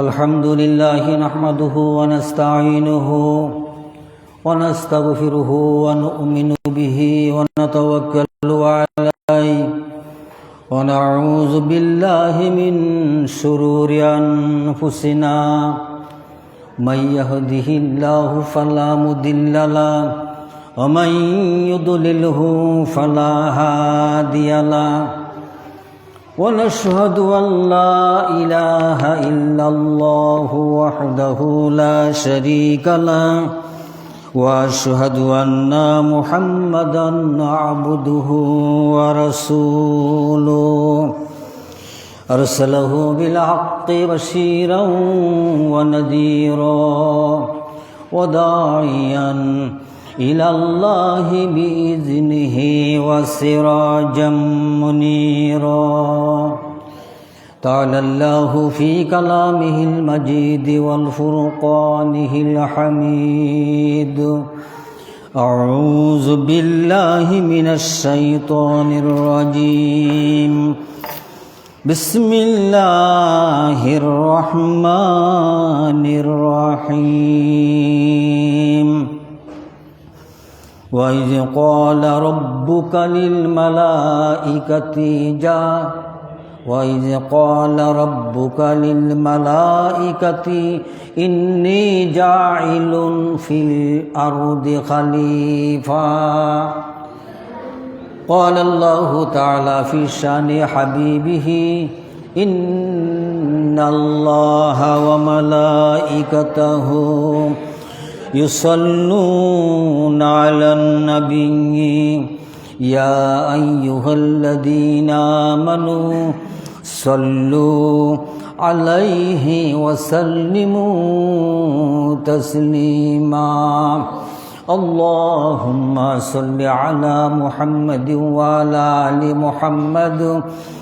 الحمد لله نحمده ونستعينه ونستغفره ونؤمن به ونتوكل عليه ونعوذ بالله من شرور أنفسنا من يهده الله فلا مضل له ومن يضلله فلا هادي له ونشهد أن لا إله إلا الله وحده لا شريك له وأشهد أن محمدا عبده ورسوله. أرسله بالحق بشيرا ونذيرا وداعيا إلى الله بإذنه وسراجا منيرا. تعالى الله في كلامه المجيد والفرقانه الحميد. أعوذ بالله من الشيطان الرجيم. بسم الله الرحمن الرحيم. وإذ قال ربك للملائكة جا وإذ قال ربك للملائكة إني جاعل في الأرض خليفة قال الله تعالى في شان حبيبه إن الله وملائكته يصلون على النبي. يا أيها الذين آمنوا صلوا عليه وسلموا تسليما. اللهم صل على محمد وعلى آل محمد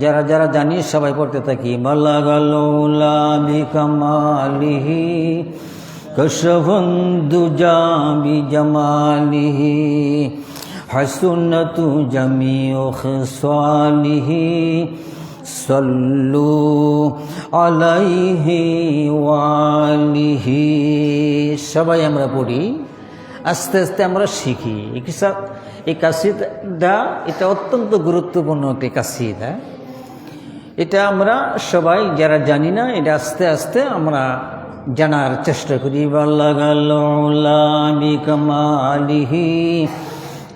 যারা যারা জানি সবাই পড়তে থাকি। বাল্লাগাল্লা বিকামালিহি কশফন্দুজা বিজামালিহি হাসুনতু জামিউ খসালিহি সল্লু আলাইহি ওয়ালিহি। সবাই আমরা পড়ি, আস্তে আস্তে আমরা শিখি। এই কিসা এই কাশিদা এটা অত্যন্ত গুরুত্বপূর্ণ একটি কাশিদা এটা আমরা সবাই যারা জানি না, এটা আস্তে আস্তে আমরা জানার চেষ্টা করি। বাল্লাগালিহি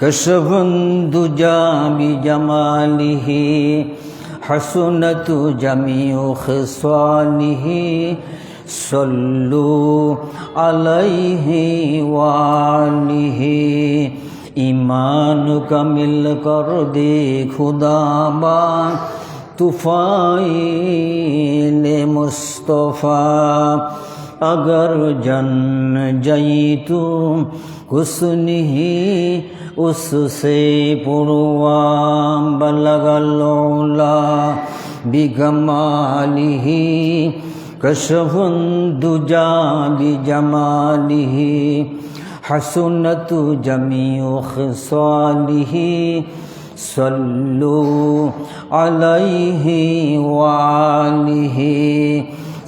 কশবন্ধু জামি জামালিহি, হাসুনতু ওখ খসালিহি সল্লু আলাইহি ওয়ালিহি। ইমান কামিল কর দে খুদাবা তুফাইল মুস্তফা اگر جن جئی تو حسن ہی اس سے پڑوا بلغ لولا بگمالی ہی کشف دجا بجمالی ہی حسنت جمیع خصالی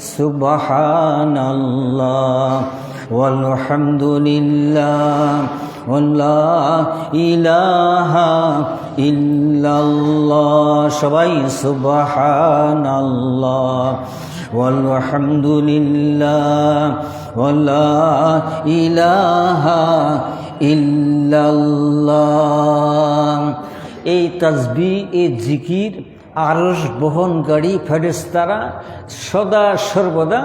سبحان الله والحمد لله ولا إله إلا الله সবাই سبحان الله والحمد لله ولا إله إلا الله এই তাজবি এই জিকির আরস বহনকারী ফেরেস্তারা সদা সর্বদা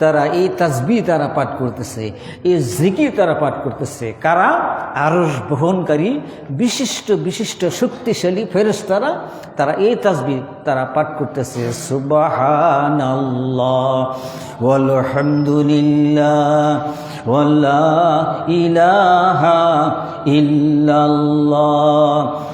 তারা এই তাজবি তারা পাঠ করতেছে, এই জিকির তারা পাঠ করতেছে। কারা? আরস বহনকারী বিশিষ্ট বিশিষ্ট, শক্তিশালী ফেরেশতারা তারা এই তাজবি তারা পাঠ করতেছে। সুবাহান আলহামদুলিল্লাহ ওয়াল্লা ইলাহা ইল্লাল্লাহ।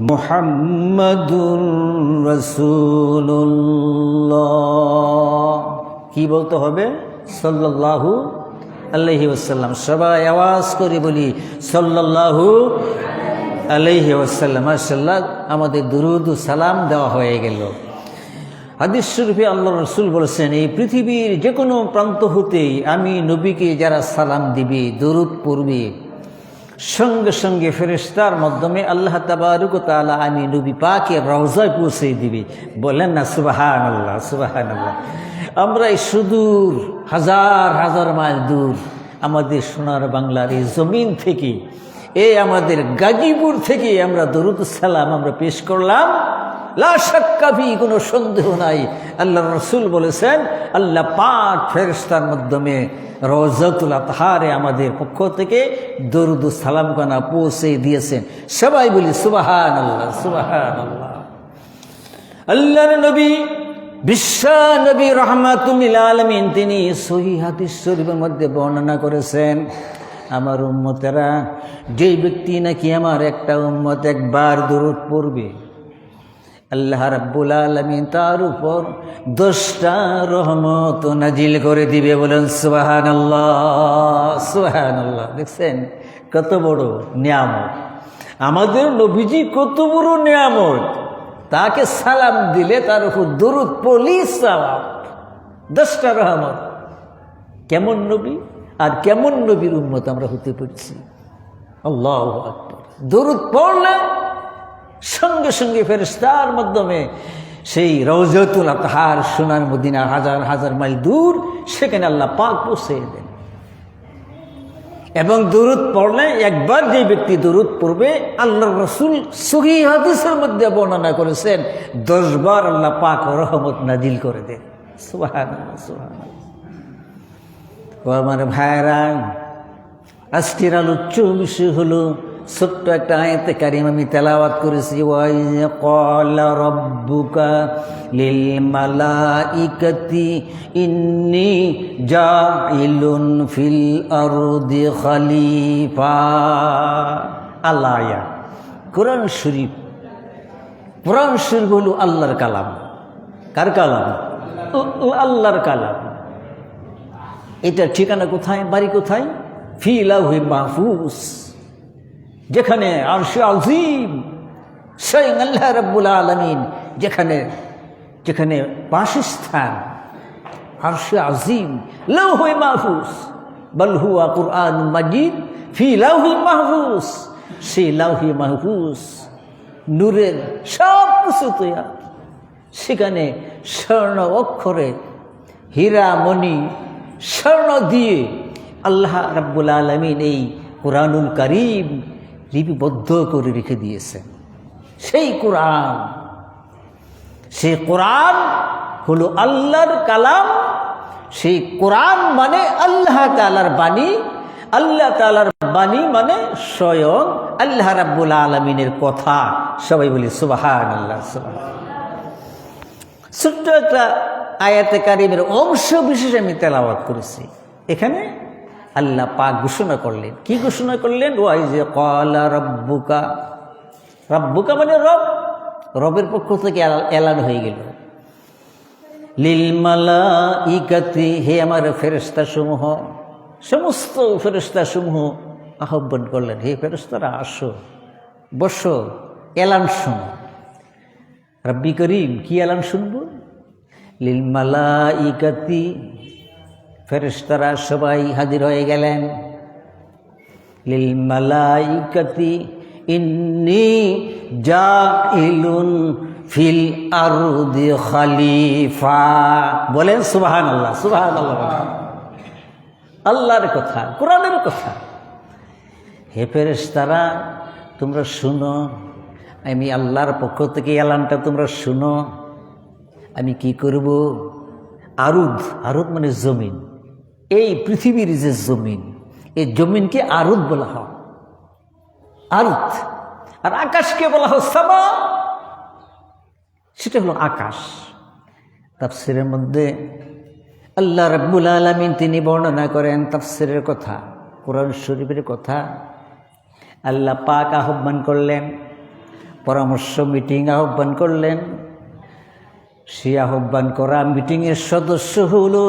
মুহাম্মাদুর রাসূলুল্লাহ। কি বলতে হবে? সাল্লাল্লাহু আলাইহি ওয়াসাল্লাম। সবাই আওয়াজ করে বলি, সাল্লাল্লাহু আলাইহি ওয়াসাল্লাম। মাশাআল্লাহ, আমাদের দুরুদ সালাম দেওয়া হয়ে গেল। হাদিস শরীফে আল্লাহ রসুল বলেছেন, এই পৃথিবীর যে কোনো প্রান্ত হতেই আমি নবীকে যারা সালাম দিবে, দরুদ পড়বে সঙ্গে সঙ্গে ফেরিস্তার মাধ্যমে আল্লাহ তাবারুক তালা আমি নবী পাকে রওজায় পৌঁছে দিবি। বলেন না সুবাহান আল্লাহ সুবাহান আল্লাহ আমরা এই সুদূর, হাজার হাজার মাইল দূর, আমাদের সোনার বাংলার এই জমিন থেকে, এই আমাদের গাজীপুর থেকে আমরা দরুদ সালাম আমরা পেশ করলাম। লাশাক্কাভি কোনো সন্দেহ নাই। আল্লাহ রসুল বলেছেন, আল্লাহ ফেরস্তার মাধ্যমে রজাতুল তাহারে আমাদের পক্ষ থেকে দরুদ সালাম কানা পৌঁছে দিয়েছেন। সবাই বলি সুবাহান আল্লাহ সুবাহান আল্লাহ আল্লাহর নবী, বিশ্বা নবী রহমাতুল্লিল আলমিন, তিনি সহি হাদিস শরীফের মধ্যে বর্ণনা করেছেন, আমার উম্মতেরা, যেই ব্যক্তি নাকি আমার একটা উম্মত একবার দূরত পড়বে আল্লাহ রাব্বুল আলমিন তার উপর দশটা রহমত নাজিল করে দিবে বলেন সুবাহান আল্লাহ সুবাহান আল্লাহ দেখছেন, কত বড় নিয়ামত। আমাদের নবীজি কত বড় নিয়ামত। তাকে সালাম দিলে তার উপর দরুদ পলি সালাম। দশটা রহমত। কেমন নবী? আর কেমন নবীর উন্মত আমরা হতে পারছি। আল্লাহ দরুদ পড়লে সঙ্গে সঙ্গে ফেরেস্তার মাধ্যমে সেই রৌজতুল আতহার সোনার মদিনা হাজার হাজার মাইল দূর সেখানে আল্লাহ পাক পৌঁছে দেন। এবং দূরত পড়লে একবার যে ব্যক্তি দূরত পড়বে আল্লাহ রসুল সহি হাদিসের মধ্যে বর্ণনা করেছেন, দশবার আল্লাহ পাক রহমত নাজিল করে দেন। সুহান আমার ভাইরা, আজকের আলোচ্য বিষয় হলো ছোট্ট একটা আয়তে কারিম আমি তেলাওয়াত করেছি ক্বালা রাব্বুকা লিল মালাইকাতি ইন্নী জাইলুন ফিল আরদি খলিফা। আল্লাহ কোরআন শরীফ কোরআন শরীফ হলো আল্লাহর কালাম। কার কালাম? আল্লাহর কালাম। এটা ঠিকানা কোথায়? বাড়ি কোথায়? ফি লাউহি মাহফুজ। যেখানে আরশে আজিম স্বয়ং আল্লাহ রব্বুল আলমিন যেখানে যেখানে বাসস্থান, আরশে আজিম লৌহ মাহফুজ বলহুয়া কুরআন মাজিদ, ফি লাউহি মাহফুজ সেই লাউহি মাহফুজ নূরের সব কিছু সেখানে স্বর্ণ অক্ষরে হীরা মণি স্বর্ণ দিয়ে আল্লাহ রাব্বুল আলমিন এই কোরআনুল করিম লিপিবদ্ধ করে রেখে দিয়েছেন সেই কোরআন সেই কোরআন হলো আল্লাহর কালাম, সেই কোরআন মানে আল্লাহ তালার বাণী, আল্লাহ তালার বাণী মানে স্বয়ং আল্লাহ রাব্বুল আলমিনের কথা। সবাই বলি সুবাহান আল্লাহ ছোট্ট একটা আয়াতে কারিমের অংশ বিশেষ আমি তেলাওয়াত করেছি। এখানে আল্লাহ পাক ঘোষণা করলেন। কি ঘোষণা করলেন? ওয়াই যে কলা রব্বুকা। রব্বুকা মানে রব। রবের পক্ষ থেকে এলান হয়ে গেল। লীলমালা ইকাতি হে আমার ফেরস্তা সমূহ সমস্ত ফেরস্তা সমূহ আহ্বান করলেন, হে ফেরস্তারা আসো, বসো এলান শুনো। রব্বি করিম, কি এলান শুনব? লীলমালা ইকাতি ফেরেশতারা সবাই হাজির হয়ে গেলেন। লিল মালাইকাতি ইন্নি জাইলুন ফিল আরদি খালিফা। বলেন সুবহানাল্লাহ সুবহানাল্লাহ আল্লাহর কথা, কোরআনের কথা। হে ফেরেশতারা, তোমরা শুনো, আমি আল্লাহর পক্ষ থেকে এলানটা তোমরা শুনো। আমি কি করব? আরুদ আরুদ মানে জমিন। এই পৃথিবীর যে জমিন, এই জমিনকে আরুদ বলা হয়। আরুদ। আর আকাশকে বলা হয় সামা। সেটা হলো আকাশ। তাফসিরের মধ্যে আল্লাহ রাব্বুল আলমিন তিনি বর্ণনা করেন তাফসিরের কথা, কোরআন শরীফের কথা। আল্লাহ পাক আহ্বান করলেন, পরামর্শ, মিটিং আহ্বান করলেন সে আহ্বান করা মিটিংয়ের সদস্য হলো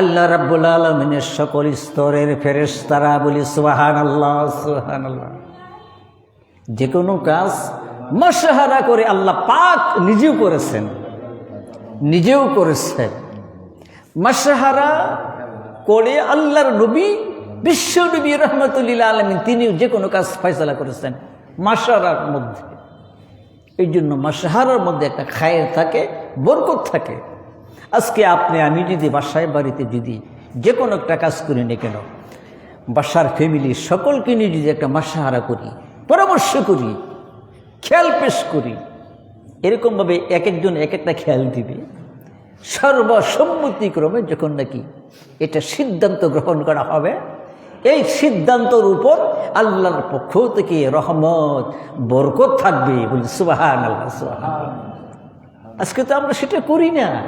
আল্লাহ রাব্বুল আলমিনের সকল স্তরের ফেরেস তারা বলি সোহান আল্লাহ সোহান আল্লাহ যে কোনো কাজ মশাহারা করে আল্লাহ পাক নিজেও করেছেন নিজেও করেছেন। মশাহারা করে আল্লাহর নবী, বিশ্ব নবী রহমতুল্লাহ আলমিন, তিনিও যে কোনো কাজ ফয়সলা করেছেন মাসারার মধ্যে। এই জন্য মাসাহারার মধ্যে একটা খায়ের থাকে, বরকত থাকে। আজকে আপনি, আমি যদি বাসায়, বাড়িতে যদি যে কোনো একটা কাজ করি না কেন, বাসার ফ্যামিলি সকলকে নিয়ে যদি একটা মাসাহারা করি, পরামর্শ করি, খেয়াল পেশ করি, এরকমভাবে এক একজন এক একটা খেয়াল দিবে। সর্বসম্মতিক্রমে যখন নাকি এটা সিদ্ধান্ত গ্রহণ করা হবে এই সিদ্ধান্তর উপর আল্লাহর পক্ষ থেকে রহমত, বরকত থাকবে। বলি সুবাহান আল্লাহ সুবাহান আজকে তো আমরা সেটা করি না।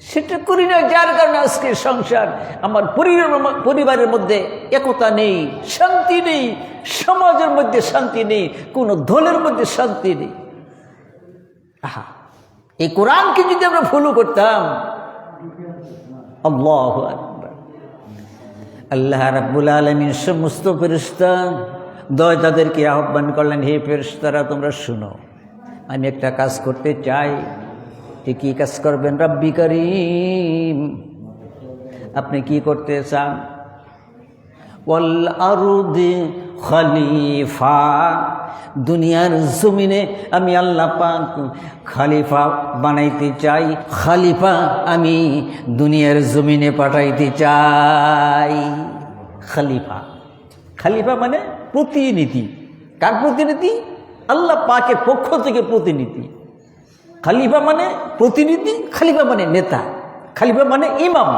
সেটা করি না যার কারণে আজকে সংসার, আমার পরিবার- পরিবারের মধ্যে একতা নেই, শান্তি নেই, সমাজের মধ্যে শান্তি নেই, কোনো দলের মধ্যে শান্তি নেই। আহা, এই কোরআনকে যদি আমরা ফলো করতাম, আল্লাহ আল্লাহ রাব্বুল আলমিন সমস্ত ফেরিস্তা দয় তাদেরকে আহ্বান করলেন, হে ফেরিস্তারা তোমরা শুনো। আমি একটা কাজ করতে চাই। যে কী কাজ করবেন? রব্বি করিম। আপনি কি করতে চান? ওয়াল আরুদি খলিফা। দুনিয়ার জমিনে আমি আল্লাহ পাক খালিফা বানাইতে চাই, খালিফা আমি দুনিয়ার জমিনে পাঠাইতে চাই। খালিফা। খালিফা মানে প্রতিনিধি। কার প্রতিনিধি? আল্লাহ পাকের পক্ষ থেকে প্রতিনিধি। খালিফা মানে প্রতিনিধি, খালিফা মানে নেতা, খালিফা মানে ইমাম।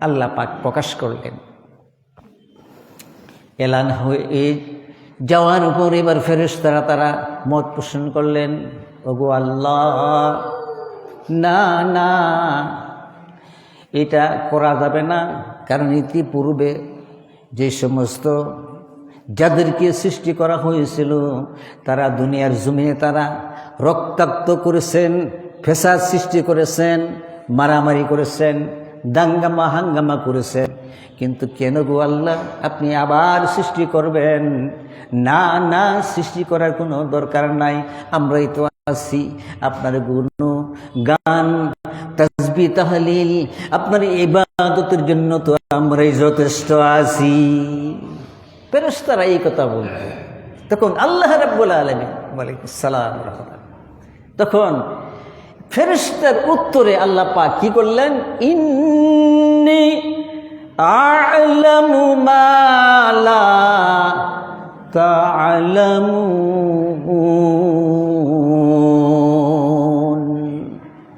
আল্লাহ পাক প্রকাশ করলেন। এলান হয়ে যাওয়ার উপর এবার ফেরেশতারা তারা মত পোষণ করলেন, ওগো আল্লাহ, না না, এটা করা যাবে না। কারণ ইতিপূর্বে যে সমস্ত যাদেরকে সৃষ্টি করা হয়েছিল, তারা দুনিয়ার জমিনে তারা রক্তাক্ত করেছেন, ফেসাদ সৃষ্টি করেছেন, মারামারি করেছেন দাঙ্গামা, হাঙ্গামা করেছেন কিন্তু কেন গো আল্লাহ, আপনি আবার সৃষ্টি করবেন? না না, সৃষ্টি করার কোনো দরকার নাই। আমরাই তো আছি। আপনার গুণ, গান, তসবি, তাহলিল, আপনার ইবাদতের জন্য তো আমরাই যথেষ্ট আছি। ফেরেশতারা এই কথা বলবে। তখন আল্লাহ রাব্বুল আলামিন, ওয়ালাইকুম সালাম তখন ফেরেশতার উত্তরে আল্লাহ পাক কি করলেন? ইন্নি আ'লামু মা লা তা'লামুন।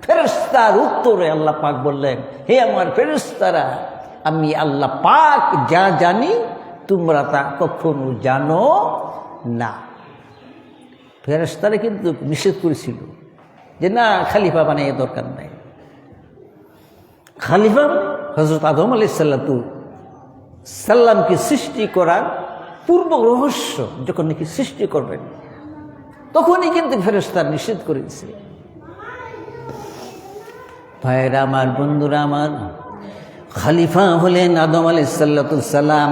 ফেরেশতার উত্তরে আল্লাহ পাক বললেন, হে আমার ফেরেশতারা, আমি আল্লাহ পাক যা জানি, তোমরা তা কখনো জানো না। ফেরেশতারা কিন্তু নিষেধ করেছিল। যে না, খালিফা বানিয়ে দরকার নাই। খালিফা হজরত আদম আলি সাল্লাতু সাল্লামকে সৃষ্টি করার পূর্ব রহস্য যখন নাকি সৃষ্টি করবেন, তখনই কিন্তু ফেরেস্তার নিষেধ করে দিছে। ভাইয়েরা, আমার বন্ধুরা, আমার খালিফা হলেন আদম আলি সাল্লাতুসাল্লাম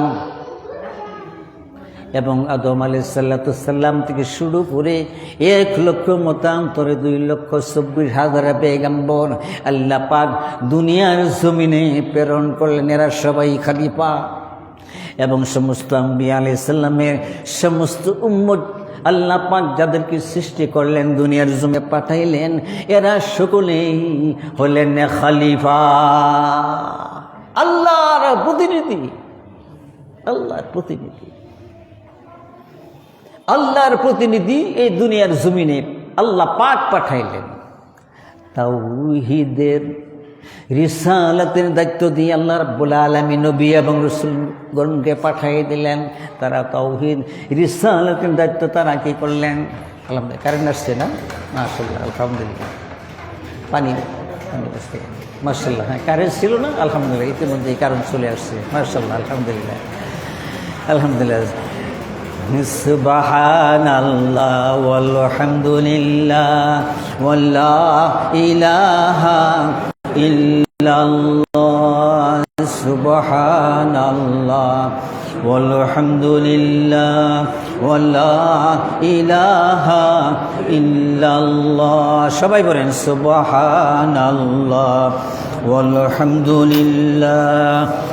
এবং আদম আলি সাল্লাতাম থেকে শুরু করে এক লক্ষ মতান্তরে দুই লক্ষ চব্বিশ হাজার পেগম্বর আল্লাহ পাক দুনিয়ার জমিনে প্রেরণ করলেন। এরা সবাই খালিফা। এবং সমস্ত আম্বিয়া আলি সাল্লামের সমস্ত উম্মত আল্লাহ পাক যাদেরকে সৃষ্টি করলেন, দুনিয়ার জমে পাঠাইলেন, এরা সকলেই হলেন খালিফা। আল্লাহর প্রতিনিধি। আল্লাহর প্রতিনিধি। আল্লাহর প্রতিনিধি এই দুনিয়ার জমিনে আল্লাহ পাক পাঠাইলেন। তাওহিদের রিসালাতের দায়িত্ব দিয়ে আল্লাহ রাব্বুল আলমী নবী এবং রসুলগণকে পাঠিয়ে দিলেন। তারা তাওহিদ রিসালাতের দায়িত্ব তারা কী করলেন? আলহামদুলিল্লাহ কারেন্ট আসছে না? মাশাল্লাহ আলহামদুলিল্লাহ। পানি মার্শাল্লাহ হ্যাঁ কারেন্ট ছিল না? আলহামদুলিল্লাহ, ইতিমধ্যেই কারণ চলে আসছে। মার্শাল্লাহ আলহামদুলিল্লাহ। আলহামদুলিল্লাহ। سبحان الله والحمد لله ولا إله إلا الله سبحان الله والحمد لله ولا إله إلا الله সবাই বলেন سبحان الله والحمد لله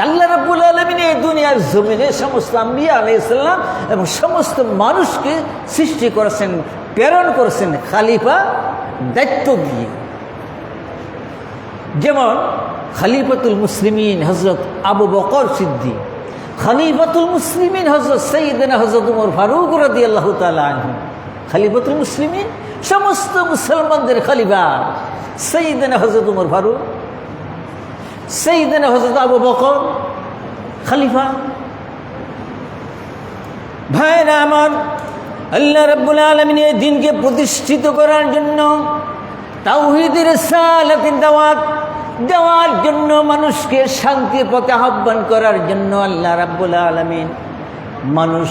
আল্লাহ রাব্বুল আলমিন এই দুনিয়ার জমিনে সমস্ত আম্বিয়া আলাইসাল্লাম এবং সমস্ত মানুষকে সৃষ্টি করেছেন, প্রেরণ করেছেন খালিফা দায়িত্ব দিয়ে। যেমন খালিফাতুল মুসলিমিন হজরত আবু বকর সিদ্দি খালিফাতুল মুসলিমিন হজরত সঈদিন হজরত উমর ফারুক রদি আল্লাহ তালা খালিফাতুল মুসলিমিন সমস্ত মুসলমানদের খালিফা সঈদিন হজরত উমর ফারুক সঈদিন হজরত আবু বকর খালিফা ভাইরা আমার আল্লাহ রব্বুল আলমিন এই দিনকে প্রতিষ্ঠিত করার জন্য তাওহিদের সালাতের দাওয়াত দেওয়ার জন্য মানুষকে শান্তির পথে আহ্বান করার জন্য আল্লাহ রাব্বুল আলমিন মানুষ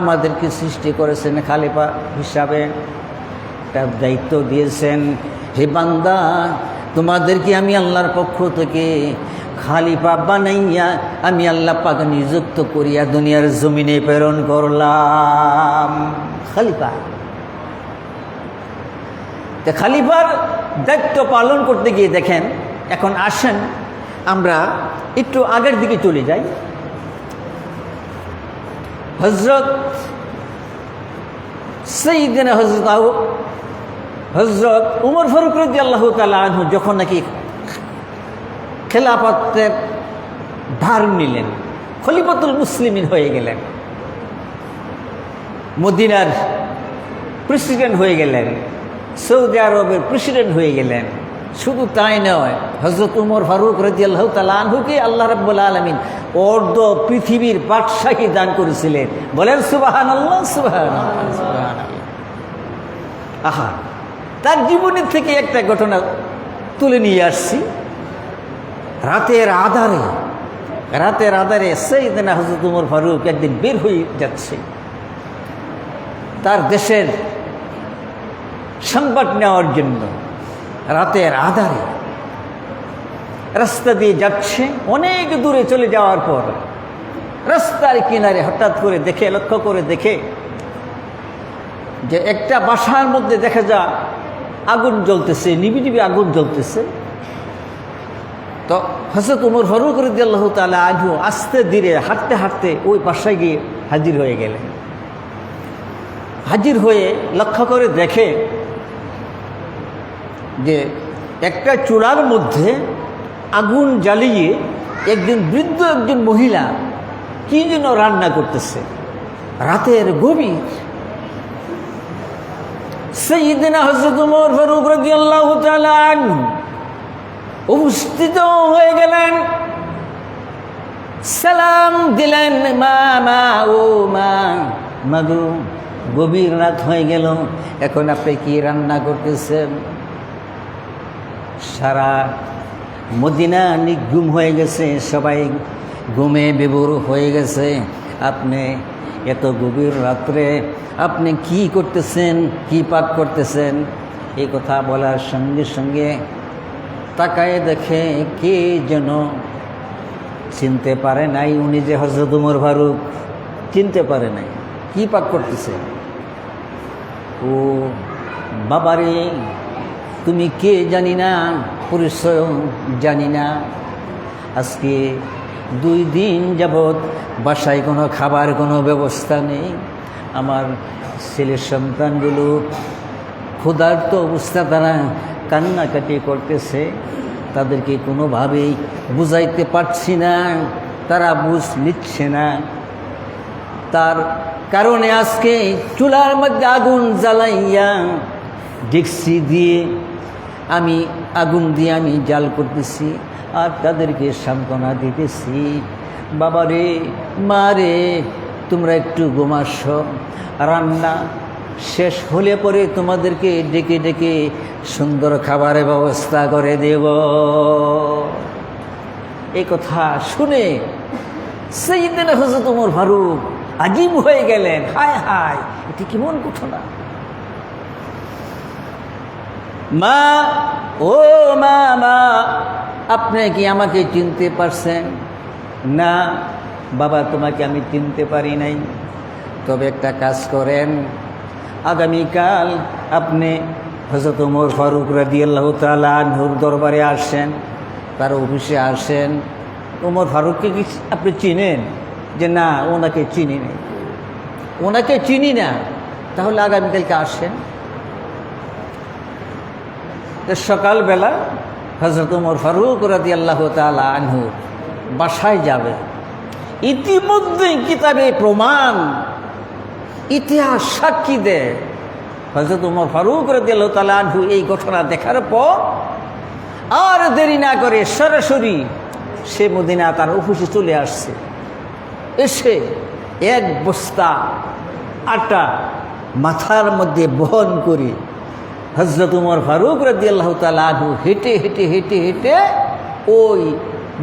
আমাদেরকে সৃষ্টি করেছেন খালিফা হিসাবে তার দায়িত্ব দিয়েছেন হে বান্দা তোমাদেরকে আমি আল্লাহর পক্ষ থেকে খালিফা বানাইয়া আমি আল্লাহ পাক নিযুক্ত করিয়া দুনিয়ার জমিনে প্রেরণ করলাম। খালিফা। তো খালিফার দায়িত্ব পালন করতে গিয়ে দেখেন, এখন আসেন, আমরা একটু আগের দিকে চলে যাই। হজরত সেইদিন হজরত হজরত উমর ফারুক রদি আল্লাহ তালু যখন নাকি খেলাফতের ভার নিলেন, খলিফাতুল মুসলিমিন হয়ে গেলেন, মদিনার প্রেসিডেন্ট হয়ে গেলেন, সৌদি আরবের প্রেসিডেন্ট হয়ে গেলেন, শুধু তাই নয় হজরত উমর ফারুক রাজি আল্লাহ তালুকে আল্লাহ রব্বুল আলমিন অর্ধ পৃথিবীর বাদশাহী দান করেছিলেন। বলেন সুবাহান আল্লাহ সুবাহান আহা। তার জীবনের থেকে একটা ঘটনা তুলে নিয়ে আসছি। রাতের আধারে রাতের আধারে সেইদিন হজরত উমর ফারুক একদিন বের হয়ে যাচ্ছে। তার দেশের সংবাদ নেওয়ার জন্য রাতের আধারে রাস্তা দিয়ে যাচ্ছে। অনেক দূরে চলে যাওয়ার পর রাস্তার কিনারে হঠাৎ করে দেখে, লক্ষ্য করে দেখে যে একটা বাসার মধ্যে দেখা যা আগুন জ্বলতেছে নিবি নিবি আগুন জ্বলতেছে। তো হসরত উমর ফারুক রদি আল্লাহ তালা আজু আস্তে ধীরে, হাঁটতে হাঁটতে ওই বাসায় গিয়ে হাজির হয়ে গেলেন। হাজির হয়ে লক্ষ্য করে দেখে যে একটা চূড়ার মধ্যে আগুন জ্বালিয়ে একজন বৃদ্ধ, একজন মহিলা কী যেন রান্না করতেছে। রাতের গভীর সঈদিনা হজরত উমর ফারুক রাজি আল্লাহ উপস্থিত হয়ে গেলেন। সালাম দিলেন, মা মা, ও মা মাগু গভীর রাত হয়ে গেল, এখন আপনি কি রান্না করতেছেন? সারা মদিনা নিগুম হয়ে গেছে, সবাই ঘুমে বিভোর হয়ে গেছে। আপনি এত গভীর রাত্রে আপনি কি করতেছেন? কি পাক করতেছেন? এই কথা বলার সঙ্গে সঙ্গে তাকায় দেখে কে যেন চিনতে পারে নাই। উনি যে হজরত উমর ফারুক, চিনতে পারে নাই। কি পাক করতেছে? ও বাবারে, তুমি কে জানি না, পরিচয় জানি না। আজকে দুই দিন যাবৎ বাসায় কোনো খাবার, কোনো ব্যবস্থা নেই। আমার ছেলের সন্তানগুলো ক্ষুধার্ত অবস্থা, তারা কান্নাকাটি করতেছে। তাদেরকে কোনোভাবেই বুঝাইতে পারছি না, তারা বুঝ নিচ্ছে না। তার কারণে আজকে চুলার মধ্যে আগুন জ্বালাইয়া ডেক্সি দিয়ে আমি, আগুন দিয়ে আমি জাল করতেছি। আর তাদেরকে সান্ত্বনা দিতেছি। বাবা রে মা রে তোমরা একটু ঘুমাস। রান্না শেষ হলে পরে তোমাদেরকে ডেকে ডেকে সুন্দর খাবারের ব্যবস্থা করে দেব। এই কথা শুনে সেই দিন হজরত উমর ফারুক আজিব হয়ে গেলেন। হায় হায়, এটি কেমন ঘটনা? মা, ও মা মা আপনি কি আমাকে চিনতে পারছেন? না, বাবা, তোমাকে আমি চিনতে পারি নাই। তবে একটা কাজ করেন। আগামীকাল আপনি হজরত উমর ফারুক রাদি আল্লাহ তালুর দরবারে আসেন, তার অফিসে আসেন। উমর ফারুককে কি আপনি চিনেন? যে না, ওনাকে চিনি নাই। ওনাকে চিনি না, তাহলে আগামীকালকে আসেন। সকালবেলা হজরত উমর ফারুক রাদি আল্লাহ তালা আনহুর বাসায় যাবে। ইতিমধ্যে কিতাবে প্রমাণ, ইতিহাস সাক্ষী দেয়। হজরত উমর ফারুক রাদি আল্লাহ তালা আনহু এই ঘটনা দেখার পর আর দেরি না করে সরাসরি সে মদিনা তার অফিসে চলে আসছে। এসে এক বস্তা আটা মাথার মধ্যে বহন করে হজরত উমর ফারুক রাজি আল্লাহ তালু হেঁটে হেঁটে হেঁটে হেঁটে ওই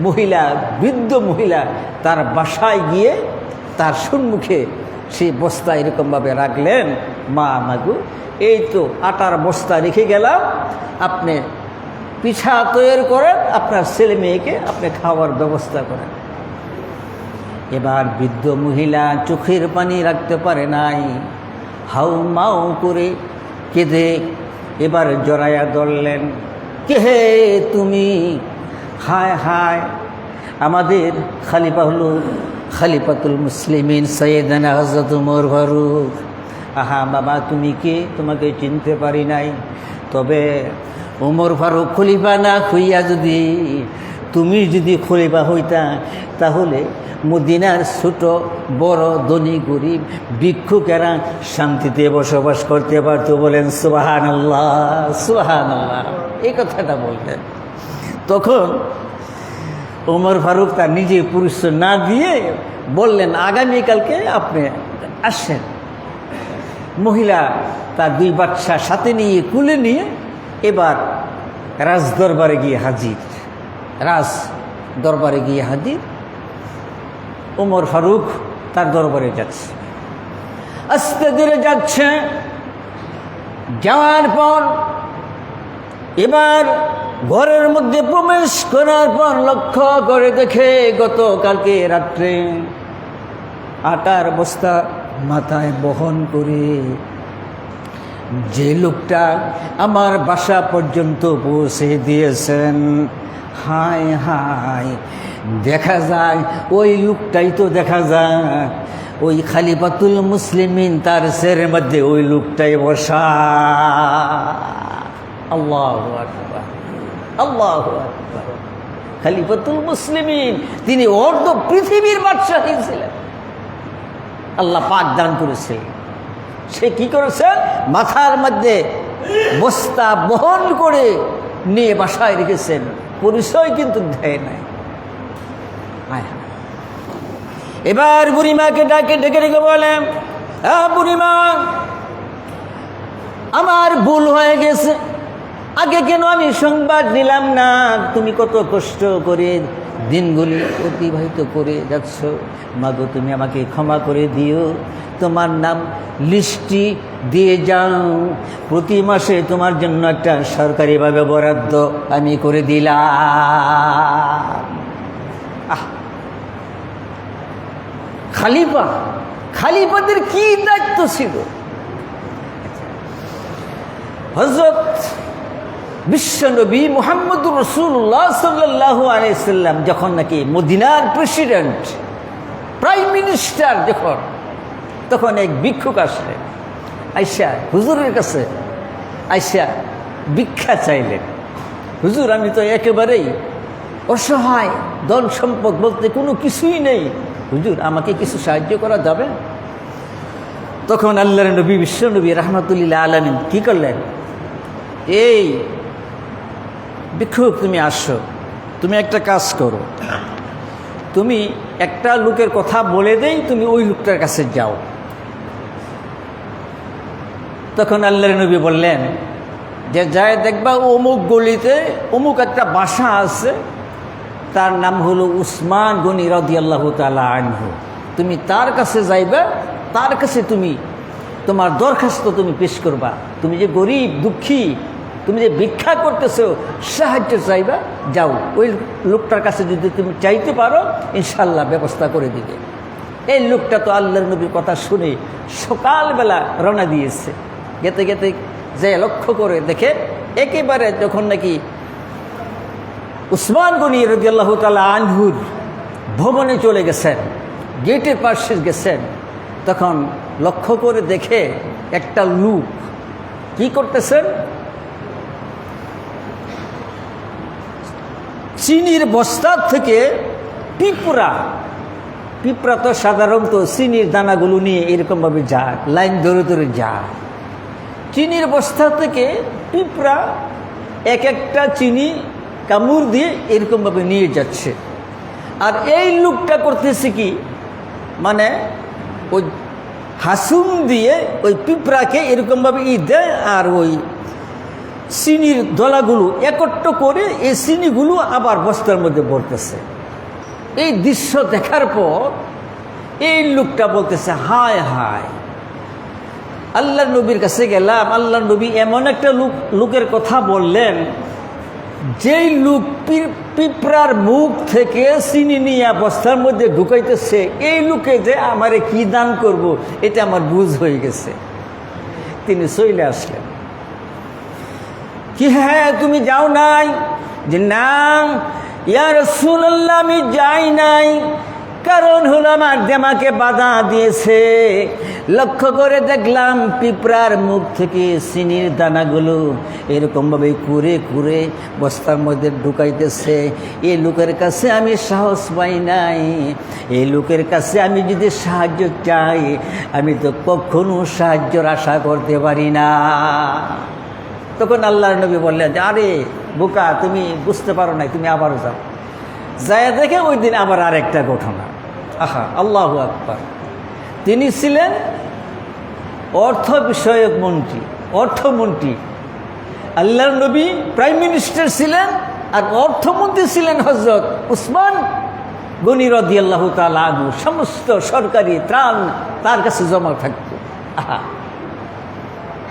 মহিলা, বৃদ্ধ মহিলা তার বাসায় গিয়ে তার সম্মুখে সেই বস্তা এরকমভাবে রাখলেন, মা আমাগু, এই তো আটার বস্তা রেখে গেলাম, আপনি পিঠা তৈরি করেন, আপনার ছেলে মেয়েকে আপনি খাওয়ার ব্যবস্থা করেন। এবার বৃদ্ধ মহিলা চোখের পানি রাখতে পারে নাই, হাউ মাউ করে কেঁদে এবার জড়াইয়া ধরলেন, কে হে তুমি? হায় হায়, আমাদের খালিফা হলো খালিফাতুল মুসলিমিন সৈয়দানা হজরত উমর ফারুক। আহা, বাবা, তুমি কে তোমাকে চিনতে পারি নাই? তবে উমর ফারুক খলিফা না খুইয়া যদি তুমি যদি খলিফা হইতা, তাহলে মদিনার ছোট, বড়, ধনী, গরিব, ভিক্ষুকেরা শান্তিতে বসবাস করতে পারতো বলেন সুবাহান আল্লাহ সুবাহান আল্লাহ এই কথাটা বলতেন তখন ওমর ফারুক তার নিজে পরিচয় না দিয়ে বললেন, আগামীকালকে আপনি আসেন। মহিলা তার দুই বাচ্চা সাথে নিয়ে, কুলে নিয়ে এবার রাজদরবারে গিয়ে হাজির। রাজ দরবারে গিয়ে হাজির। ওমর ফারুক তার দরবারে যাচ্ছে। আস্তে ধীরে যাচ্ছে। যাওয়ার পর, এবার ঘরের মধ্যে প্রবেশ করার পর লক্ষ্য করে দেখে গতকালকে রাত্রে আটার বস্তা মাথায় বহন করে যে লোকটা আমার বাসা পর্যন্ত পৌঁছে দিয়েছেন। হায় হায়, দেখা যায়, ওই লোকটাই তো দেখা যায়। ওই খালিফাতুল মুসলিমিন তার সের মধ্যে ওই লোকটাই বসা। আল্লাহ আল্লাহ খালিফাতুল মুসলিমিন, তিনি অর্ধ পৃথিবীর বাদশাহী ছিলেন। আল্লাহ পাক দান করেছিলেন সে কি করেছেন মাথার মধ্যে বস্তা বহন করে নিয়ে বাসায় রেখেছেন। পরিচয় কিন্তু দেয় নাই। এবার বুড়িমাকে ডাকে, ডেকে ডেকে বলে হ্যাঁ বুড়িমা, আমার ভুল হয়ে গেছে আগে কেন আমি সংবাদ নিলাম না? তুমি কত কষ্ট করে দিনগুলি অতিবাহিত করে যাচ্ছ। মাগো, তুমি আমাকে ক্ষমা করে দিও। তোমার নাম লিস্টি দিয়ে যাও। প্রতি মাসে তোমার জন্য একটা সরকারিভাবে বরাদ্দ আমি করে দিলাম। আহ! খালিফা, খালিফাদের কি দায়িত্ব ছিল? হজরত বিশ্বনবী মোহাম্মদুর রসুল্লাহ সাল্লাহ আলাইসাল্লাম যখন নাকি মদিনার প্রেসিডেন্ট, প্রাইম মিনিস্টার যখন, তখন এক ভিক্ষুক আসলেন আইসা, হুজুরের কাছে আইসা ভিক্ষা চাইলেন। হুজুর, আমি তো একেবারেই অসহায়, ধন সম্পদ বলতে কোনো কিছুই নেই। হুজুর, আমাকে কিছু সাহায্য করা যাবে? তখন আল্লাহর নবী, বিশ্বনবী রহমতুল্লাহ আলমিন কী করলেন? এই ভিক্ষুক তুমি আসো। তুমি একটা কাজ করো। তুমি একটা লোকের কথা বলে দেই, তুমি ওই লোকটার কাছে যাও। তখন আল্লাহর নবী বললেন, যে যায় দেখবা অমুক গলিতে অমুক একটা বাসা আছে, তার নাম হলো উসমান গনি রদি আল্লাহ তালা আনহু। তুমি তার কাছে যাইবা, তার কাছে তুমি তোমার দরখাস্ত তুমি পেশ করবা। তুমি যে গরিব, দুঃখী তুমি যে ভিক্ষা করতেছো, সাহায্য চাইবা, যাও। ওই লোকটার কাছে যদি তুমি চাইতে পারো, ইনশাল্লাহ ব্যবস্থা করে দিবে। এই লোকটা তো আল্লাহর নবীর কথা শুনে সকালবেলা রওনা দিয়েছে। গেতে গেতে যে লক্ষ্য করে দেখে একেবারে যখন নাকি উসমান গনি রদিয়াল্লাহ তালা আনহুর ভবনে চলে গেছেন, গেটের পাশে গেছেন, তখন লক্ষ্য করে দেখে একটা লুক কি করতেছেন? চিনির বস্তার থেকে পিঁপড়া পিঁপড়া তো সাধারণত চিনির দানাগুলো নিয়ে এরকমভাবে যায়, লাইন ধরে ধরে যায়। চিনির বস্তা থেকে পিঁপড়া এক একটা চিনি কামড় দিয়ে এরকমভাবে নিয়ে যাচ্ছে। আর এই লুকটা করতেছে কি? মানে ওই হাসুন দিয়ে ওই পিঁপড়াকে এরকমভাবে ই দেয় আর ওই চিনির দলাগুলো একত্র করে এই চিনিগুলো আবার বস্তার মধ্যে পড়তেছে এই দৃশ্য দেখার পর এই লোকটা বলতেছে, হায় হায়। আল্লাহ নবীর কাছে গেলাম। আল্লাহ নবী এমন একটা লোক, লোকের কথা বললেন, যেই লোক পিঁপড়ার মুখ থেকে চিনি নিয়ে বস্তার মধ্যে ঢুকাইতেছে, এই লোকে যে আমারে কি দান করব, এটা আমার বুঝ হয়ে গেছে। তিনি চলে আসলেন। কি হ্যাঁ তুমি যাও নাই? যে না ইয়ার রসুল্লাহ আমি যাই নাই। কারণ হলো আমার দেমাকে বাধা দিয়েছে। লক্ষ্য করে দেখলাম পিঁপড়ার মুখ থেকে চিনির দানাগুলো এরকমভাবে কুরে কুরে বস্তার মধ্যে ঢুকাইতেছে। এই লোকের কাছে আমি সাহস পাই নাই। এই লোকের কাছে আমি যদি সাহায্য চাই, আমি তো কখনো সাহায্যর আশা করতে পারি না। তখন আল্লাহর নবী বললেন যে, আরে, বোকা, তুমি বুঝতে পারো নাই, তুমি আবারও যাও। যায় দেখে ওই দিন আবার আরেকটা ঘটনা। আহা, আল্লাহ আকবর। তিনি ছিলেন অর্থ বিষয়ক মন্ত্রী, অর্থমন্ত্রী। আল্লাহর নবী প্রাইম মিনিস্টার ছিলেন আর অর্থমন্ত্রী ছিলেন হজরত উসমান গনি রদি আল্লাহ তালু সমস্ত সরকারি ত্রাণ তার কাছে জমা থাকত। আহা,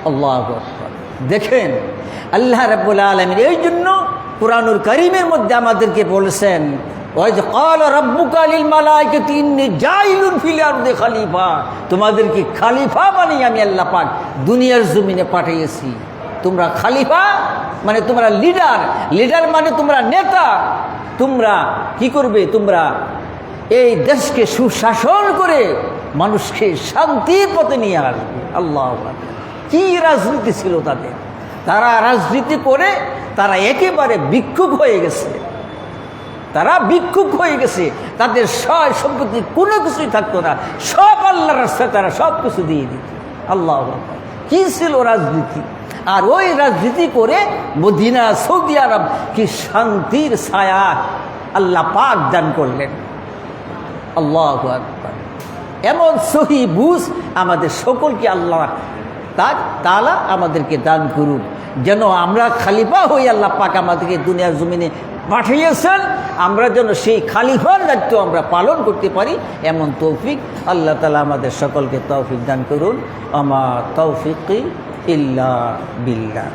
আল্লাহ আকবর। দেখেন, আল্লাহ রাব্বুল আলমীর এই জন্য কোরআনুল করিমের মধ্যে আমাদেরকে বলেছেন খলিফা। তোমাদেরকে খালিফা বানিয়ে আমি আল্লাহ পাক দুনিয়ার জমিনে পাঠিয়েছি। তোমরা খালিফা মানে তোমরা লিডার লিডার মানে তোমরা নেতা। তোমরা কি করবে? তোমরা এই দেশকে সুশাসন করে মানুষকে শান্তির পথে নিয়ে আসবে। আল্লাহ। কি রাজনীতি ছিল তাদের? তারা রাজনীতি করে তারা একেবারে বিক্ষুভ হয়ে গেছে। তারা বিক্ষুভ হয়ে গেছে। তাদের সয় সম্পত্তি কোনো কিছুই থাকতো না। সব আল্লাহর রাস্তায় তারা সব কিছু দিয়ে দিত। আল্লাহ। কি ছিল রাজনীতি? আর ওই রাজনীতি করে মদিনা, সৌদি আরব কি শান্তির ছায়া আল্লাহ পাক দান করলেন। আল্লাহ এমন সহি বুঝ আমাদের সকলকে আল্লাহ তার তালা আমাদেরকে দান করুন। যেন আমরা খালিফা হই আল্লাহ পাক আমাদেরকে দুনিয়ার জমিনে পাঠিয়েছেন, আমরা যেন সেই খালিফার দায়িত্ব আমরা পালন করতে পারি, এমন তৌফিক আল্লাহ তালা আমাদের সকলকে তৌফিক দান করুন। আমার তৌফিক ইল্লা বিল্লাহ।